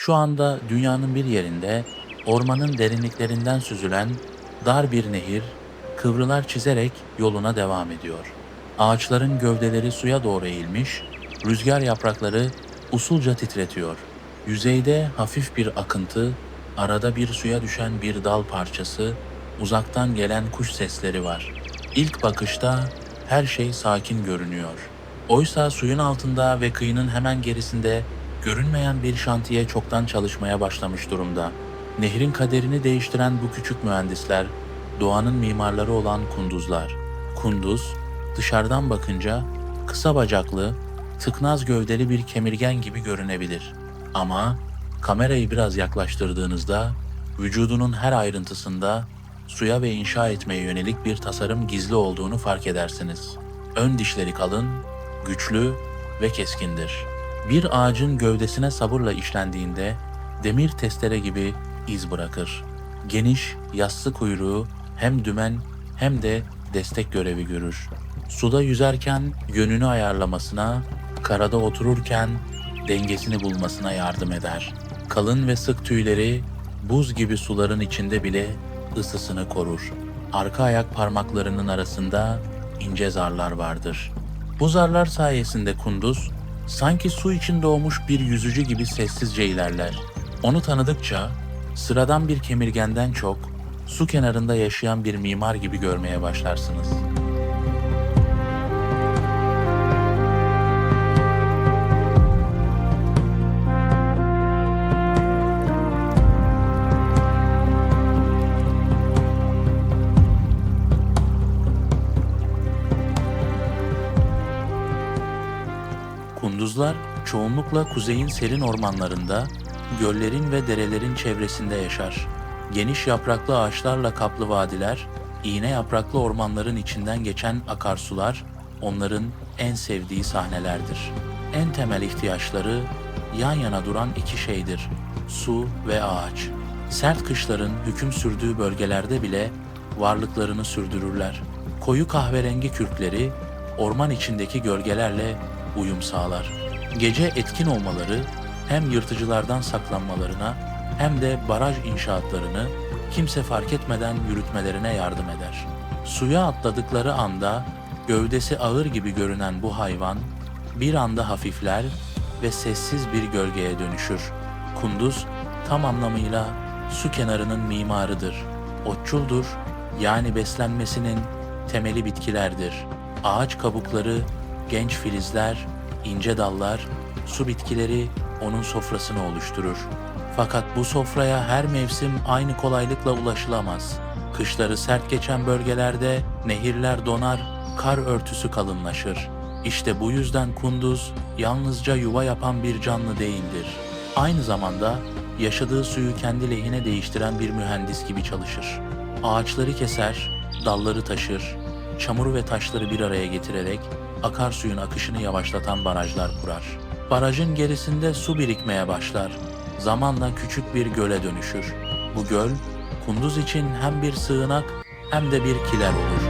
Şu anda dünyanın bir yerinde ormanın derinliklerinden süzülen dar bir nehir kıvrılar çizerek yoluna devam ediyor. Ağaçların gövdeleri suya doğru eğilmiş, rüzgar yaprakları usulca titretiyor. Yüzeyde hafif bir akıntı, arada bir suya düşen bir dal parçası, uzaktan gelen kuş sesleri var. İlk bakışta her şey sakin görünüyor. Oysa suyun altında ve kıyının hemen gerisinde görünmeyen bir şantiye çoktan çalışmaya başlamış durumda. Nehrin kaderini değiştiren bu küçük mühendisler, doğanın mimarları olan kunduzlar. Kunduz, dışarıdan bakınca kısa bacaklı, tıknaz gövdeli bir kemirgen gibi görünebilir. Ama kamerayı biraz yaklaştırdığınızda vücudunun her ayrıntısında suya ve inşa etmeye yönelik bir tasarım gizli olduğunu fark edersiniz. Ön dişleri kalın, güçlü ve keskindir. Bir ağacın gövdesine sabırla işlendiğinde demir testere gibi iz bırakır. Geniş, yassı kuyruğu hem dümen hem de destek görevi görür. Suda yüzerken yönünü ayarlamasına, karada otururken dengesini bulmasına yardım eder. Kalın ve sık tüyleri buz gibi suların içinde bile ısısını korur. Arka ayak parmaklarının arasında ince zarlar vardır. Bu zarlar sayesinde kunduz sanki su için doğmuş bir yüzücü gibi sessizce ilerler. Onu tanıdıkça sıradan bir kemirgenden çok su kenarında yaşayan bir mimar gibi görmeye başlarsınız. Kunduzlar çoğunlukla kuzeyin serin ormanlarında, göllerin ve derelerin çevresinde yaşar. Geniş yapraklı ağaçlarla kaplı vadiler, iğne yapraklı ormanların içinden geçen akarsular onların en sevdiği sahnelerdir. En temel ihtiyaçları yan yana duran iki şeydir. Su ve ağaç. Sert kışların hüküm sürdüğü bölgelerde bile varlıklarını sürdürürler. Koyu kahverengi kürkleri orman içindeki gölgelerle uyum sağlar. Gece etkin olmaları hem yırtıcılardan saklanmalarına hem de baraj inşaatlarını kimse fark etmeden yürütmelerine yardım eder. Suya atladıkları anda gövdesi ağır gibi görünen bu hayvan bir anda hafifler ve sessiz bir gölgeye dönüşür. Kunduz tam anlamıyla su kenarının mimarıdır. Otçuldur yani beslenmesinin temeli bitkilerdir. Ağaç kabukları, genç filizler, ince dallar, su bitkileri onun sofrasını oluşturur. Fakat bu sofraya her mevsim aynı kolaylıkla ulaşılamaz. Kışları sert geçen bölgelerde nehirler donar, kar örtüsü kalınlaşır. İşte bu yüzden kunduz yalnızca yuva yapan bir canlı değildir. Aynı zamanda yaşadığı suyu kendi lehine değiştiren bir mühendis gibi çalışır. Ağaçları keser, dalları taşır, çamur ve taşları bir araya getirerek akarsuyun akışını yavaşlatan barajlar kurar. Barajın gerisinde su birikmeye başlar. Zamanla küçük bir göle dönüşür. Bu göl, kunduz için hem bir sığınak hem de bir kiler olur.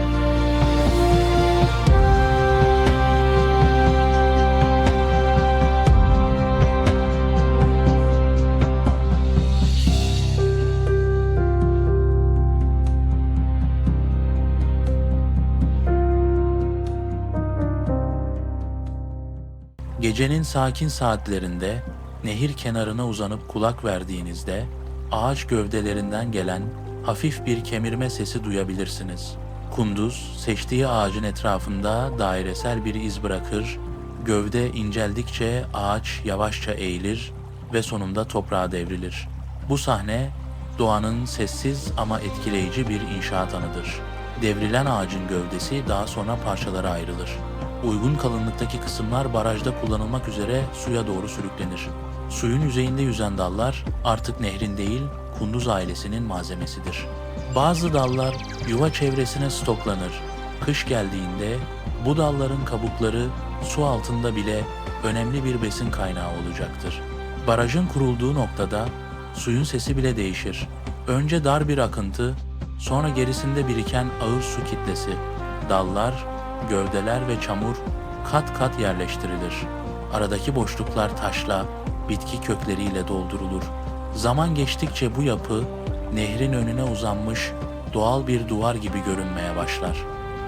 Gecenin sakin saatlerinde nehir kenarına uzanıp kulak verdiğinizde ağaç gövdelerinden gelen hafif bir kemirme sesi duyabilirsiniz. Kunduz seçtiği ağacın etrafında dairesel bir iz bırakır, gövde inceldikçe ağaç yavaşça eğilir ve sonunda toprağa devrilir. Bu sahne doğanın sessiz ama etkileyici bir inşaat anıdır. Devrilen ağacın gövdesi daha sonra parçalara ayrılır. Uygun kalınlıktaki kısımlar barajda kullanılmak üzere suya doğru sürüklenir. Suyun yüzeyinde yüzen dallar artık nehrin değil, kunduz ailesinin malzemesidir. Bazı dallar yuva çevresine stoklanır. Kış geldiğinde bu dalların kabukları su altında bile önemli bir besin kaynağı olacaktır. Barajın kurulduğu noktada suyun sesi bile değişir. Önce dar bir akıntı, sonra gerisinde biriken ağır su kitlesi. Dallar gövdeler ve çamur kat kat yerleştirilir. Aradaki boşluklar taşla bitki kökleriyle doldurulur. Zaman geçtikçe bu yapı nehrin önüne uzanmış doğal bir duvar gibi görünmeye başlar.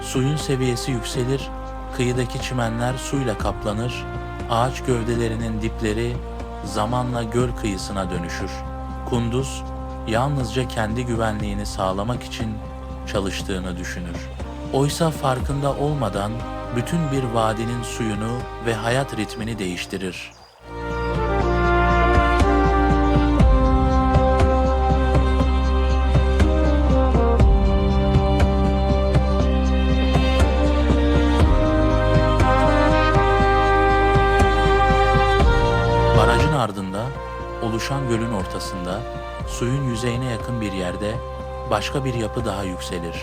Suyun seviyesi yükselir, kıyıdaki çimenler suyla kaplanır, ağaç gövdelerinin dipleri zamanla göl kıyısına dönüşür. Kunduz yalnızca kendi güvenliğini sağlamak için çalıştığını düşünür. Oysa farkında olmadan bütün bir vadinin suyunu ve hayat ritmini değiştirir. Barajın ardında, oluşan gölün ortasında, suyun yüzeyine yakın bir yerde başka bir yapı daha yükselir.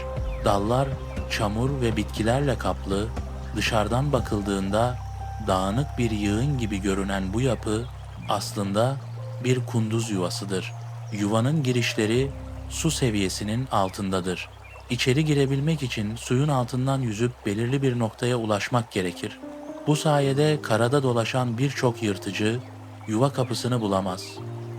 Dallar, çamur ve bitkilerle kaplı, dışarıdan bakıldığında dağınık bir yığın gibi görünen bu yapı aslında bir kunduz yuvasıdır. Yuvanın girişleri su seviyesinin altındadır. İçeri girebilmek için suyun altından yüzüp belirli bir noktaya ulaşmak gerekir. Bu sayede karada dolaşan birçok yırtıcı yuva kapısını bulamaz.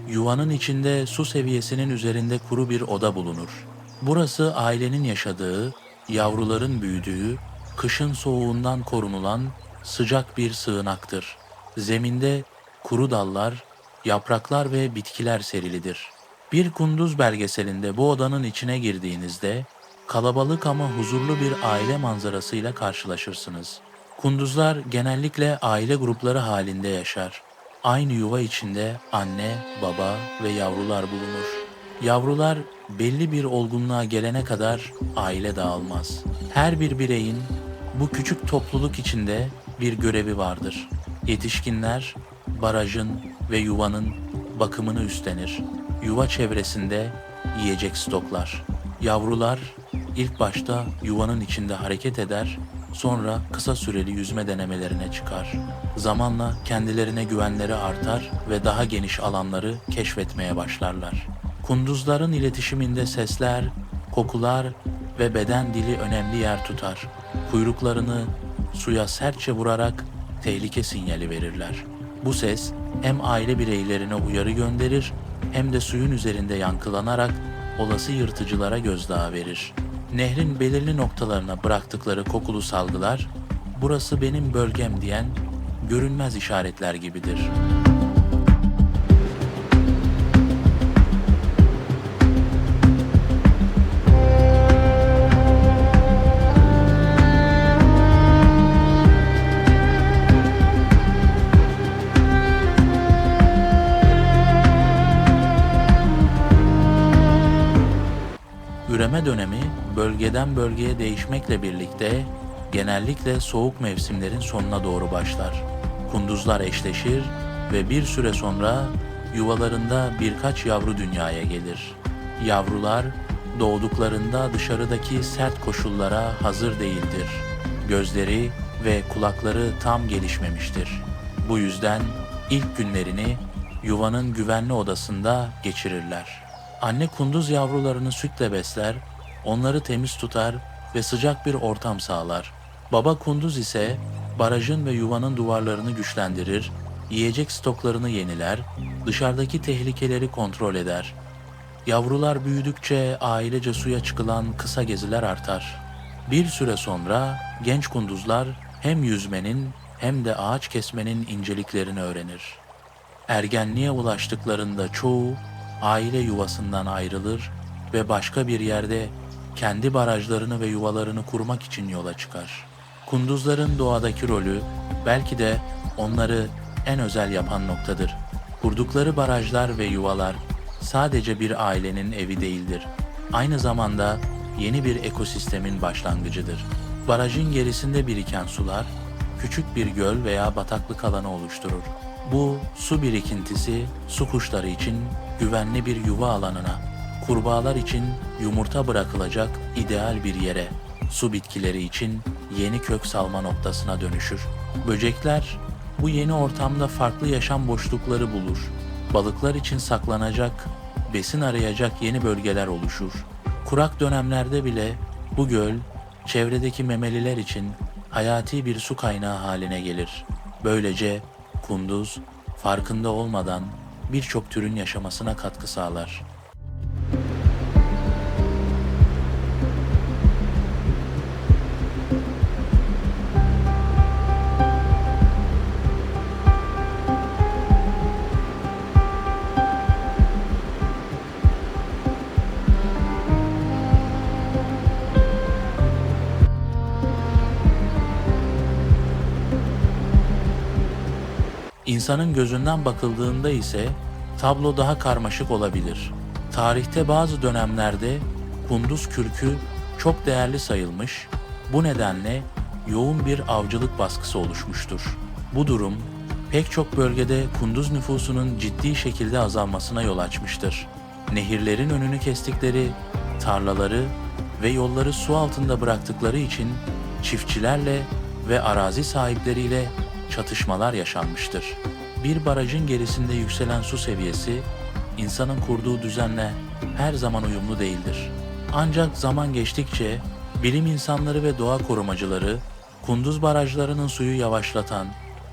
Yuvanın içinde su seviyesinin üzerinde kuru bir oda bulunur. Burası ailenin yaşadığı, yavruların büyüdüğü, kışın soğuğundan korunulan sıcak bir sığınaktır. Zeminde kuru dallar, yapraklar ve bitkiler serilidir. Bir kunduz belgeselinde bu odanın içine girdiğinizde kalabalık ama huzurlu bir aile manzarasıyla karşılaşırsınız. Kunduzlar genellikle aile grupları halinde yaşar. Aynı yuva içinde anne, baba ve yavrular bulunur. Yavrular belli bir olgunluğa gelene kadar aile dağılmaz. Her bir bireyin bu küçük topluluk içinde bir görevi vardır. Yetişkinler barajın ve yuvanın bakımını üstlenir. Yuva çevresinde yiyecek stoklar. Yavrular ilk başta yuvanın içinde hareket eder, sonra kısa süreli yüzme denemelerine çıkar. Zamanla kendilerine güvenleri artar ve daha geniş alanları keşfetmeye başlarlar. Kunduzların iletişiminde sesler, kokular ve beden dili önemli yer tutar. Kuyruklarını suya sertçe vurarak tehlike sinyali verirler. Bu ses hem aile bireylerine uyarı gönderir hem de suyun üzerinde yankılanarak olası yırtıcılara gözdağı verir. Nehrin belirli noktalarına bıraktıkları kokulu salgılar, burası benim bölgem diyen görünmez işaretler gibidir. Dönemi bölgeden bölgeye değişmekle birlikte genellikle soğuk mevsimlerin sonuna doğru başlar. Kunduzlar eşleşir ve bir süre sonra yuvalarında birkaç yavru dünyaya gelir. Yavrular doğduklarında dışarıdaki sert koşullara hazır değildir. Gözleri ve kulakları tam gelişmemiştir. Bu yüzden ilk günlerini yuvanın güvenli odasında geçirirler. Anne kunduz yavrularını sütle besler, onları temiz tutar ve sıcak bir ortam sağlar. Baba kunduz ise barajın ve yuvanın duvarlarını güçlendirir, yiyecek stoklarını yeniler, dışarıdaki tehlikeleri kontrol eder. Yavrular büyüdükçe ailece suya çıkılan kısa geziler artar. Bir süre sonra genç kunduzlar hem yüzmenin hem de ağaç kesmenin inceliklerini öğrenir. Ergenliğe ulaştıklarında çoğu aile yuvasından ayrılır ve başka bir yerde kendi barajlarını ve yuvalarını kurmak için yola çıkar. Kunduzların doğadaki rolü belki de onları en özel yapan noktadır. Kurdukları barajlar ve yuvalar sadece bir ailenin evi değildir. Aynı zamanda yeni bir ekosistemin başlangıcıdır. Barajın gerisinde biriken sular küçük bir göl veya bataklık alanı oluşturur. Bu su birikintisi su kuşları için güvenli bir yuva alanına, kurbağalar için yumurta bırakılacak ideal bir yere, su bitkileri için yeni kök salma noktasına dönüşür. Böcekler bu yeni ortamda farklı yaşam boşlukları bulur. Balıklar için saklanacak, besin arayacak yeni bölgeler oluşur. Kurak dönemlerde bile bu göl çevredeki memeliler için hayati bir su kaynağı haline gelir. Böylece kunduz farkında olmadan birçok türün yaşamasına katkı sağlar. İnsanın gözünden bakıldığında ise tablo daha karmaşık olabilir. Tarihte bazı dönemlerde kunduz kürkü çok değerli sayılmış, bu nedenle yoğun bir avcılık baskısı oluşmuştur. Bu durum pek çok bölgede kunduz nüfusunun ciddi şekilde azalmasına yol açmıştır. Nehirlerin önünü kestikleri, tarlaları ve yolları su altında bıraktıkları için çiftçilerle ve arazi sahipleriyle çatışmalar yaşanmıştır. Bir barajın gerisinde yükselen su seviyesi insanın kurduğu düzenle her zaman uyumlu değildir. Ancak zaman geçtikçe bilim insanları ve doğa korumacıları kunduz barajlarının suyu yavaşlatan,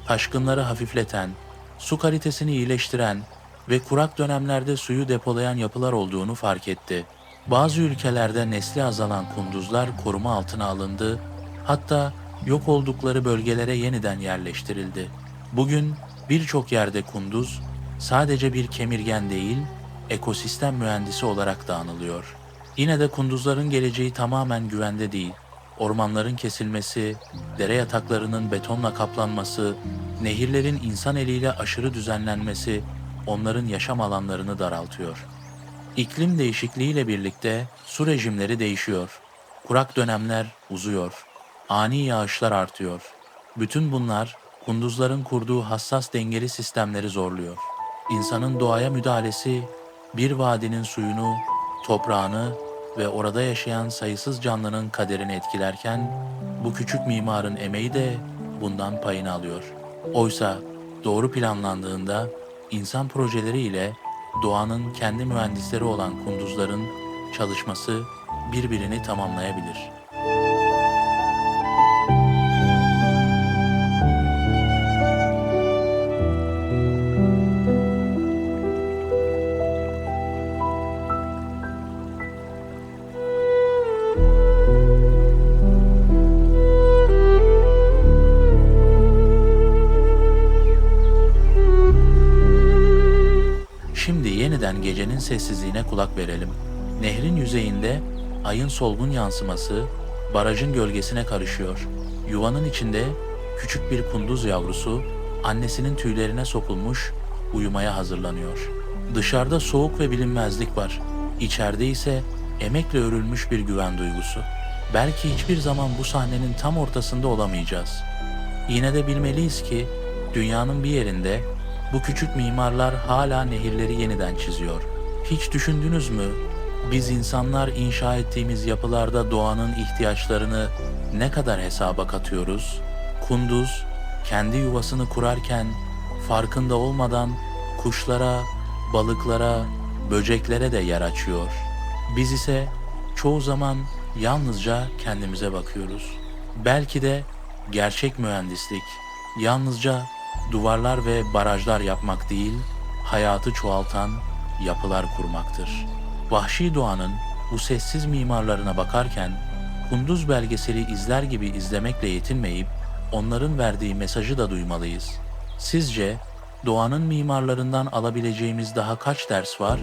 taşkınları hafifleten, su kalitesini iyileştiren ve kurak dönemlerde suyu depolayan yapılar olduğunu fark etti. Bazı ülkelerde nesli azalan kunduzlar koruma altına alındı, hatta yok oldukları bölgelere yeniden yerleştirildi. Bugün birçok yerde kunduz sadece bir kemirgen değil, ekosistem mühendisi olarak da anılıyor. Yine de kunduzların geleceği tamamen güvende değil. Ormanların kesilmesi, dere yataklarının betonla kaplanması, nehirlerin insan eliyle aşırı düzenlenmesi onların yaşam alanlarını daraltıyor. İklim değişikliğiyle birlikte su rejimleri değişiyor. Kurak dönemler uzuyor. Ani yağışlar artıyor. Bütün bunlar kunduzların kurduğu hassas dengeli sistemleri zorluyor. İnsanın doğaya müdahalesi bir vadinin suyunu, toprağını ve orada yaşayan sayısız canlının kaderini etkilerken bu küçük mimarın emeği de bundan payını alıyor. Oysa doğru planlandığında insan projeleri ile doğanın kendi mühendisleri olan kunduzların çalışması birbirini tamamlayabilir. Yeniden gecenin sessizliğine kulak verelim. Nehrin yüzeyinde ayın solgun yansıması barajın gölgesine karışıyor. Yuvanın içinde küçük bir kunduz yavrusu annesinin tüylerine sokulmuş uyumaya hazırlanıyor. Dışarıda soğuk ve bilinmezlik var. İçeride ise emekle örülmüş bir güven duygusu. Belki hiçbir zaman bu sahnenin tam ortasında olamayacağız. Yine de bilmeliyiz ki dünyanın bir yerinde bu küçük mimarlar hala nehirleri yeniden çiziyor. Hiç düşündünüz mü? Biz insanlar inşa ettiğimiz yapılarda doğanın ihtiyaçlarını ne kadar hesaba katıyoruz? Kunduz kendi yuvasını kurarken farkında olmadan kuşlara, balıklara, böceklere de yer açıyor. Biz ise çoğu zaman yalnızca kendimize bakıyoruz. Belki de gerçek mühendislik yalnızca duvarlar ve barajlar yapmak değil, hayatı çoğaltan yapılar kurmaktır. Vahşi doğanın bu sessiz mimarlarına bakarken Kunduz belgeseli izler gibi izlemekle yetinmeyip onların verdiği mesajı da duymalıyız. Sizce doğanın mimarlarından alabileceğimiz daha kaç ders var?